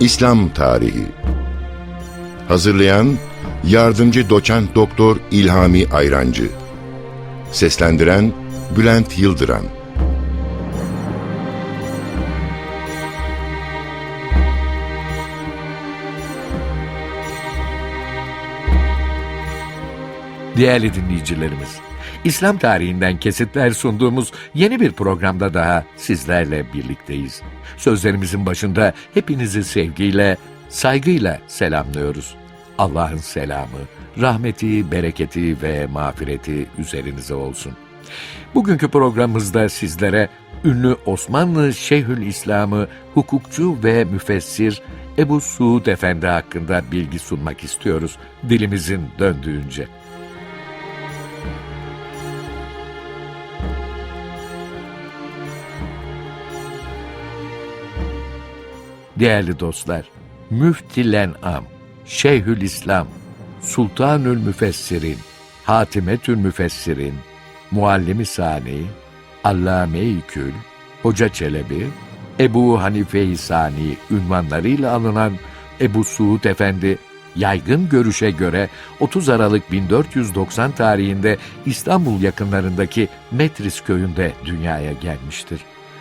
İslam Tarihi. Hazırlayan Yardımcı Doçent Doktor İlhami Ayrancı. Seslendiren Bülent Yıldıran Değerli dinleyicilerimiz, İslam tarihinden kesitler sunduğumuz yeni bir programda daha sizlerle birlikteyiz. Sözlerimizin başında hepinizi sevgiyle, saygıyla selamlıyoruz. Allah'ın selamı, rahmeti, bereketi ve mağfireti üzerinize olsun. Bugünkü programımızda sizlere ünlü Osmanlı Şeyhül İslam'ı hukukçu ve müfessir Ebu Suud Efendi hakkında bilgi sunmak istiyoruz dilimizin döndüğünce. Değerli dostlar, Müftilen Am, Şeyhül İslam, Sultanül Müfessirin, Hatimetül Müfessirin, Muallimi Sani, Allame-i Kül, Hoca Çelebi, Ebu Hanife-i Sani ünvanlarıyla alınan Ebu Suud Efendi, yaygın görüşe göre 30 Aralık 1490 tarihinde İstanbul yakınlarındaki Metris köyünde dünyaya gelmiştir.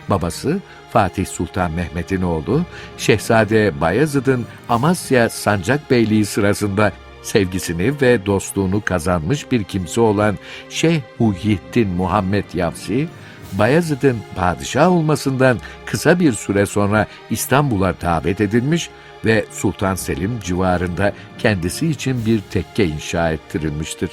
Babası Fatih Sultan Mehmet'in oğlu Şehzade Bayezid'in Amasya Sancak Beyliği sırasında sevgisini ve dostluğunu kazanmış bir kimse olan Şeyh Muhyiddin Muhammed Yavsi, Bayezid'in padişah olmasından kısa bir süre sonra İstanbul'a davet edilmiş ve Sultan Selim civarında kendisi için bir tekke inşa ettirilmiştir.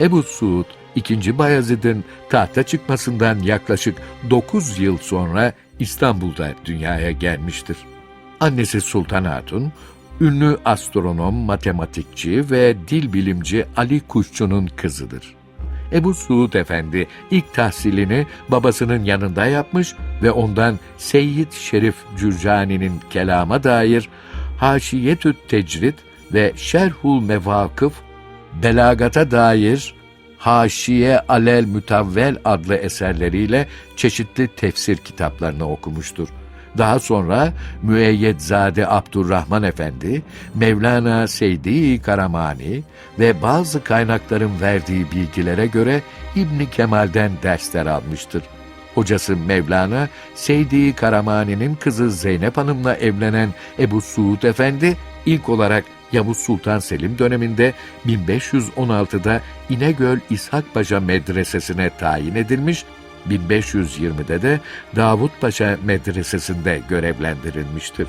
Ebu Suud, II. Bayezid'in tahta çıkmasından yaklaşık 9 yıl sonra İstanbul'da dünyaya gelmiştir. Annesi Sultan Hatun, ünlü astronom, matematikçi ve dil bilimci Ali Kuşçu'nun kızıdır. Ebu Suud Efendi ilk tahsilini babasının yanında yapmış ve ondan Seyyid Şerif Cürcani'nin kelama dair Haşiyetü Tecrid ve Şerhul Mevakıf, belagata dair Haşiye Alel Mütavvel adlı eserleriyle çeşitli tefsir kitaplarını okumuştur. Daha sonra Müeyyedzade Abdurrahman Efendi, Mevlana Seydi Karamani ve bazı kaynakların verdiği bilgilere göre İbni Kemal'den dersler almıştır. Hocası Mevlana, Seydi Karamani'nin kızı Zeynep Hanım'la evlenen Ebu Suud Efendi, ilk olarak Yavuz Sultan Selim döneminde 1516'da İnegöl İshak Paşa Medresesi'ne tayin edilmiş, 1520'de de Davut Paşa Medresesi'nde görevlendirilmiştir.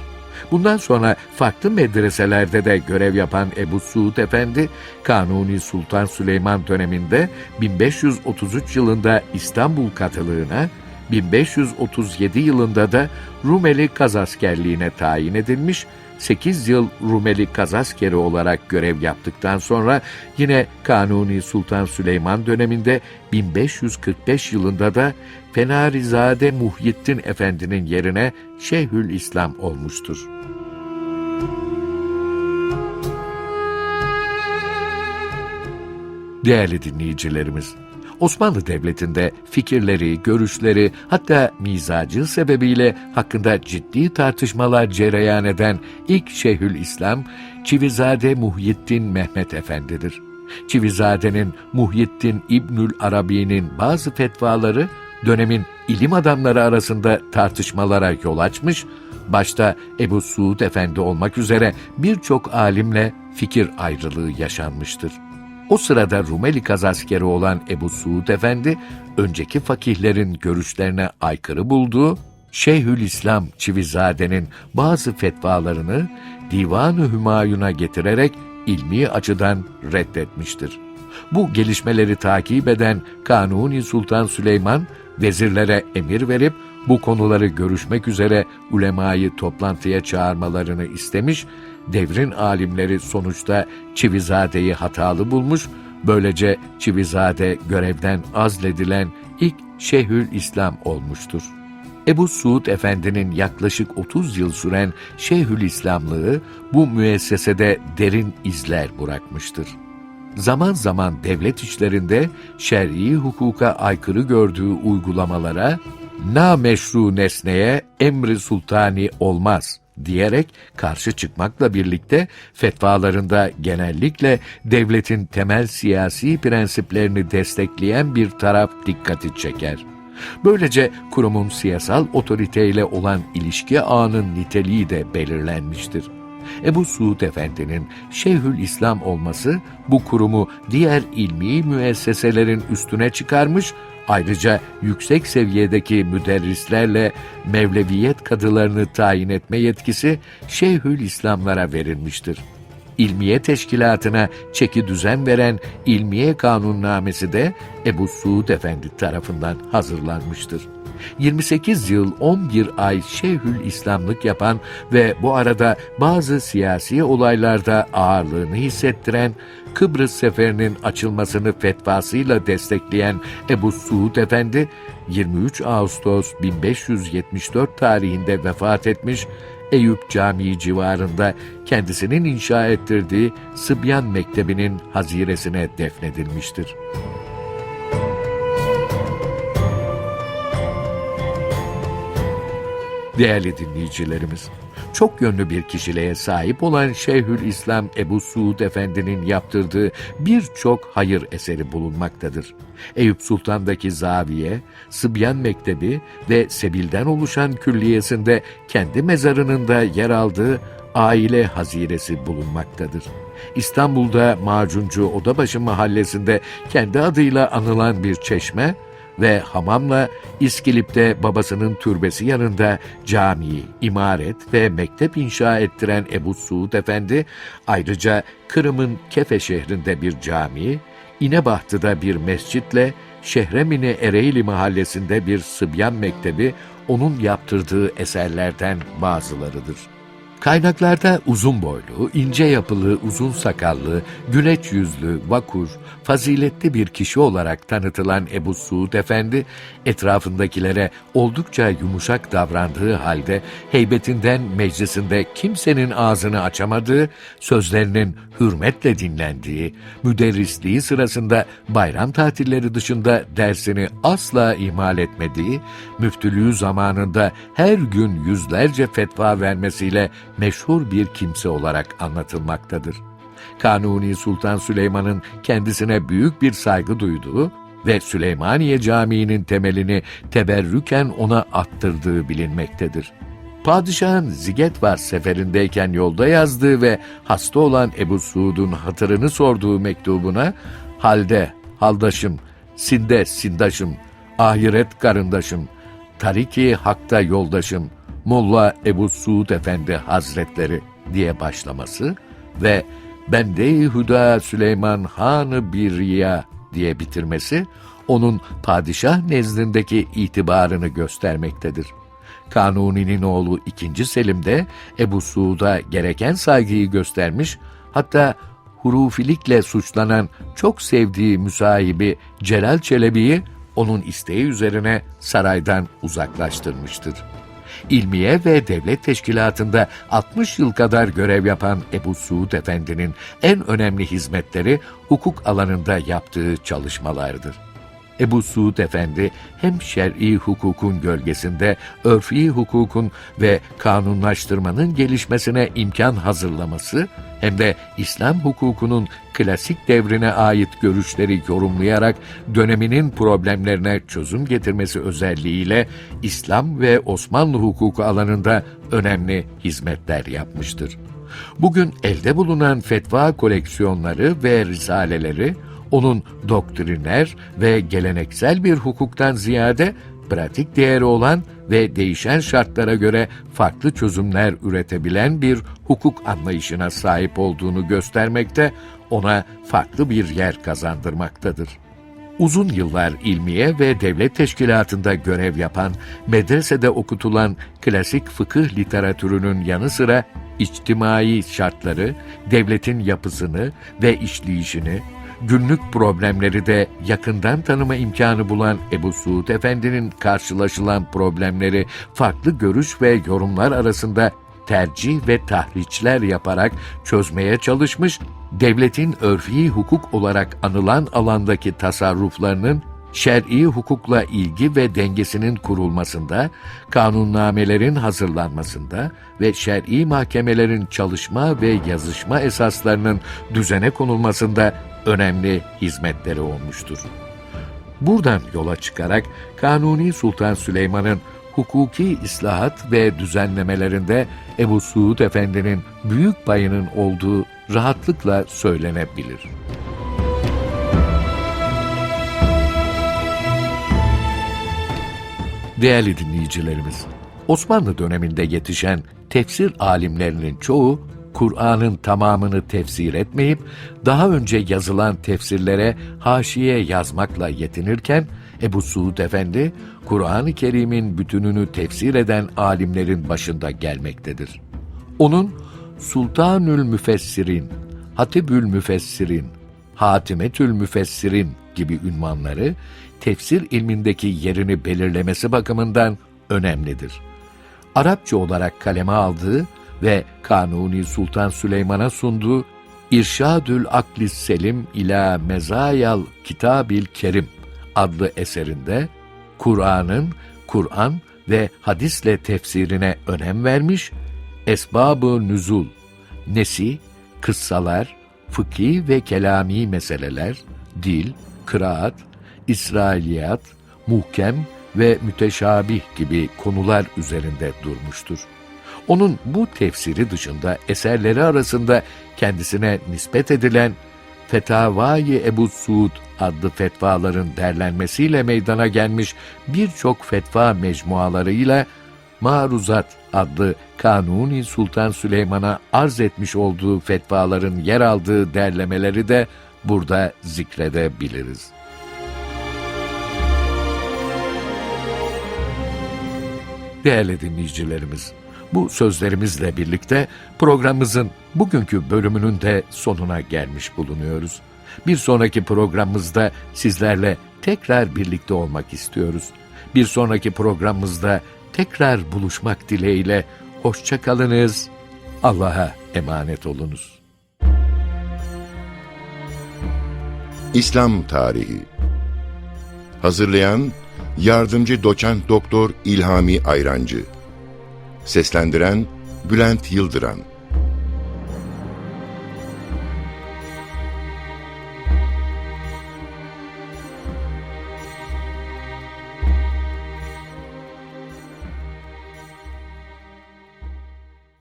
Bundan sonra farklı medreselerde de görev yapan Ebu Suud Efendi, Kanuni Sultan Süleyman döneminde 1533 yılında İstanbul katılığına, 1537 yılında da Rumeli Kazaskerliğine tayin edilmiş 8 yıl Rumeli Kazaskeri olarak görev yaptıktan sonra yine Kanuni Sultan Süleyman döneminde 1545 yılında da Fenarizade Muhyiddin Efendi'nin yerine Şeyhül İslam olmuştur. Değerli dinleyicilerimiz, Osmanlı Devleti'nde fikirleri, görüşleri hatta mizacı sebebiyle hakkında ciddi tartışmalar cereyan eden ilk Şeyhül İslam, Çivizade Muhyiddin Mehmet Efendi'dir. Çivizade'nin Muhyiddin İbnül Arabi'nin bazı fetvaları dönemin ilim adamları arasında tartışmalara yol açmış, başta Ebu Suud Efendi olmak üzere birçok alimle fikir ayrılığı yaşanmıştır. O sırada Rumeli kazaskeri olan Ebu Suud Efendi, önceki fakihlerin görüşlerine aykırı bulduğu Şeyhülislam Çivizade'nin bazı fetvalarını Divan-ı Hümayun'a getirerek ilmi açıdan reddetmiştir. Bu gelişmeleri takip eden Kanuni Sultan Süleyman, vezirlere emir verip bu konuları görüşmek üzere ulemayı toplantıya çağırmalarını istemiş, devrin alimleri sonuçta Çivizade'yi hatalı bulmuş, böylece Çivizade görevden azledilen ilk Şeyhül İslam olmuştur. Ebu Suud Efendi'nin yaklaşık 30 yıl süren Şeyhül İslamlığı bu müessesede derin izler bırakmıştır zaman zaman devlet işlerinde şer'i hukuka aykırı gördüğü uygulamalara na meşru nesneye emri sultani olmaz diyerek karşı çıkmakla birlikte fetvalarında genellikle devletin temel siyasi prensiplerini destekleyen bir taraf dikkati çeker. Böylece kurumun siyasal otoriteyle olan ilişki ağının niteliği de belirlenmiştir. Ebu Suud Efendi'nin Şeyhül İslam olması bu kurumu diğer ilmi müesseselerin üstüne çıkarmış, ayrıca yüksek seviyedeki müderrislerle Mevleviyet kadılarını tayin etme yetkisi Şeyhül İslamlara verilmiştir. İlmiye Teşkilatı'na çeki düzen veren İlmiye Kanunnamesi de Ebu Suud Efendi tarafından hazırlanmıştır. 28 yıl 11 ay Şeyhül İslamlık yapan ve bu arada bazı siyasi olaylarda ağırlığını hissettiren Kıbrıs seferinin açılmasını fetvasıyla destekleyen Ebu Suud Efendi 23 Ağustos 1574 tarihinde vefat etmiş Eyüp Camii civarında kendisinin inşa ettirdiği Sıbyan Mektebi'nin haziresine defnedilmiştir. Değerli dinleyicilerimiz, çok yönlü bir kişiliğe sahip olan Şeyhül İslam Ebu Suud Efendi'nin yaptırdığı birçok hayır eseri bulunmaktadır. Eyüp Sultan'daki zaviye, Sıbyan Mektebi ve Sebil'den oluşan külliyesinde kendi mezarının da yer aldığı aile haziresi bulunmaktadır. İstanbul'da Macuncu Odabaşı mahallesinde kendi adıyla anılan bir çeşme, ve hamamla İskilip'te babasının türbesi yanında cami, imaret ve mektep inşa ettiren Ebu Suud Efendi, ayrıca Kırım'ın Kefe şehrinde bir cami, İnebahtı'da bir mescitle Şehremini Ereğli mahallesinde bir Sıbyan Mektebi onun yaptırdığı eserlerden bazılarıdır. Kaynaklarda uzun boylu, ince yapılı, uzun sakallı, güneç yüzlü, vakur, faziletli bir kişi olarak tanıtılan Ebu Suud Efendi, etrafındakilere oldukça yumuşak davrandığı halde heybetinden meclisinde kimsenin ağzını açamadığı, sözlerinin hürmetle dinlendiği, müderrisliği sırasında bayram tatilleri dışında dersini asla ihmal etmediği, müftülüğü zamanında her gün yüzlerce fetva vermesiyle meşhur bir kimse olarak anlatılmaktadır. Kanuni Sultan Süleyman'ın kendisine büyük bir saygı duyduğu ve Süleymaniye Camii'nin temelini teberrüken ona attırdığı bilinmektedir. Padişahın Zigetvar seferindeyken yolda yazdığı ve hasta olan Ebu Suud'un hatırını sorduğu mektubuna halde haldaşım, sinde sindaşım, ahiret karındaşım, tariki hakta yoldaşım, Molla Ebu Suud Efendi Hazretleri diye başlaması ve Bende-i Hüda Süleyman Hanı Birya diye bitirmesi onun padişah nezdindeki itibarını göstermektedir. Kanuni'nin oğlu 2. Selim de Ebu Suud'a gereken saygıyı göstermiş, hatta hurufilikle suçlanan çok sevdiği müsahibi Celal Çelebi'yi onun isteği üzerine saraydan uzaklaştırmıştır. İlmiye ve devlet teşkilatında 60 yıl kadar görev yapan Ebu Suud Efendi'nin en önemli hizmetleri hukuk alanında yaptığı çalışmalardır. Ebu Suud Efendi hem şer'i hukukun gölgesinde örfi hukukun ve kanunlaştırmanın gelişmesine imkan hazırlaması hem de İslam hukukunun klasik devrine ait görüşleri yorumlayarak döneminin problemlerine çözüm getirmesi özelliğiyle İslam ve Osmanlı hukuku alanında önemli hizmetler yapmıştır. Bugün elde bulunan fetva koleksiyonları ve risaleleri onun doktriner ve geleneksel bir hukuktan ziyade pratik değeri olan ve değişen şartlara göre farklı çözümler üretebilen bir hukuk anlayışına sahip olduğunu göstermekte, ona farklı bir yer kazandırmaktadır. Uzun yıllar ilmiye ve devlet teşkilatında görev yapan, medresede okutulan klasik fıkıh literatürünün yanı sıra içtimai şartları, devletin yapısını ve işleyişini, günlük problemleri de yakından tanıma imkanı bulan Ebu Suud Efendi'nin karşılaşılan problemleri farklı görüş ve yorumlar arasında tercih ve tahriçler yaparak çözmeye çalışmış, devletin örfi hukuk olarak anılan alandaki tasarruflarının şer'i hukukla ilgi ve dengesinin kurulmasında, kanunnamelerin hazırlanmasında ve şer'i mahkemelerin çalışma ve yazışma esaslarının düzene konulmasında önemli hizmetleri olmuştur. Buradan yola çıkarak Kanuni Sultan Süleyman'ın hukuki islahat ve düzenlemelerinde Ebu Suud Efendi'nin büyük payının olduğu rahatlıkla söylenebilir. Değerli dinleyicilerimiz, Osmanlı döneminde yetişen tefsir alimlerinin çoğu Kur'an'ın tamamını tefsir etmeyip daha önce yazılan tefsirlere haşiye yazmakla yetinirken Ebu Suud Efendi Kur'an-ı Kerim'in bütününü tefsir eden alimlerin başında gelmektedir. Onun Sultanül Müfessirin, Hatibül Müfessirin, Hatimetül Müfessirin gibi ünvanları tefsir ilmindeki yerini belirlemesi bakımından önemlidir. Arapça olarak kaleme aldığı ve Kanuni Sultan Süleyman'a sunduğu İrşadül Aklis Selim ila Mezayal Kitabil Kerim adlı eserinde Kur'an'ın Kur'an ve hadisle tefsirine önem vermiş, esbab-ı nüzul, nesi, kıssalar, fıkhi ve kelami meseleler, dil, kıraat, İsrailiyat, muhkem ve müteşabih gibi konular üzerinde durmuştur. Onun bu tefsiri dışında eserleri arasında kendisine nispet edilen Fetavai Ebu Suud adlı fetvaların derlenmesiyle meydana gelmiş birçok fetva mecmualarıyla Maruzat adlı Kanuni Sultan Süleyman'a arz etmiş olduğu fetvaların yer aldığı derlemeleri de burada zikredebiliriz. Değerli dinleyicilerimiz, bu sözlerimizle birlikte programımızın bugünkü bölümünün de sonuna gelmiş bulunuyoruz. Bir sonraki programımızda sizlerle tekrar birlikte olmak istiyoruz. Bir sonraki programımızda tekrar buluşmak dileğiyle hoşça kalınız. Allah'a emanet olunuz. İslam Tarihi. Hazırlayan Yardımcı Doçent Doktor İlhami Ayrancı. Seslendiren Bülent Yıldıran